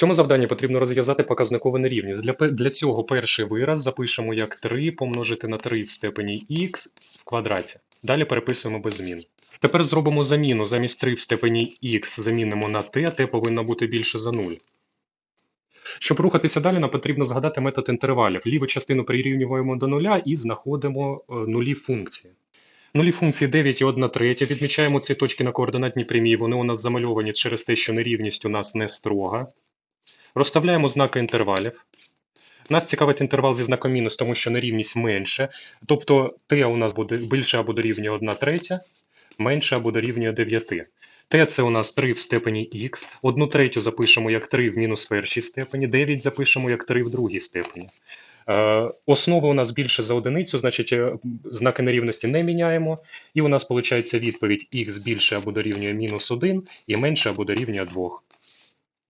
цьому завданні потрібно розв'язати показникову нерівність. Для, для цього перший вираз запишемо як 3 помножити на 3 в степені х в квадраті. Далі переписуємо без змін. Тепер зробимо заміну. Замість 3 в степені х замінимо на t, t повинно бути більше за 0. Щоб рухатися далі, нам потрібно згадати метод інтервалів. Ліву частину прирівнюємо до нуля і знаходимо е, нулі функції. Нулі функції 9 і 1 третя. Відмічаємо ці точки на координатній прямій. Вони у нас замальовані через те, що нерівність у нас не строга. Розставляємо знаки інтервалів. Нас цікавить інтервал зі знаком мінус, тому що нерівність менше. Тобто t у нас буде більше або дорівнює 1 третя, менше або дорівнює 9. t це у нас 3 в степені х, 1 третю запишемо як 3 в мінус першій степені, 9 запишемо як 3 в другій степені. Е, Основа у нас більше за одиницю, значить е, знаки нерівності не міняємо. І у нас виходить відповідь х більше або дорівнює мінус 1 і менше або дорівнює 2.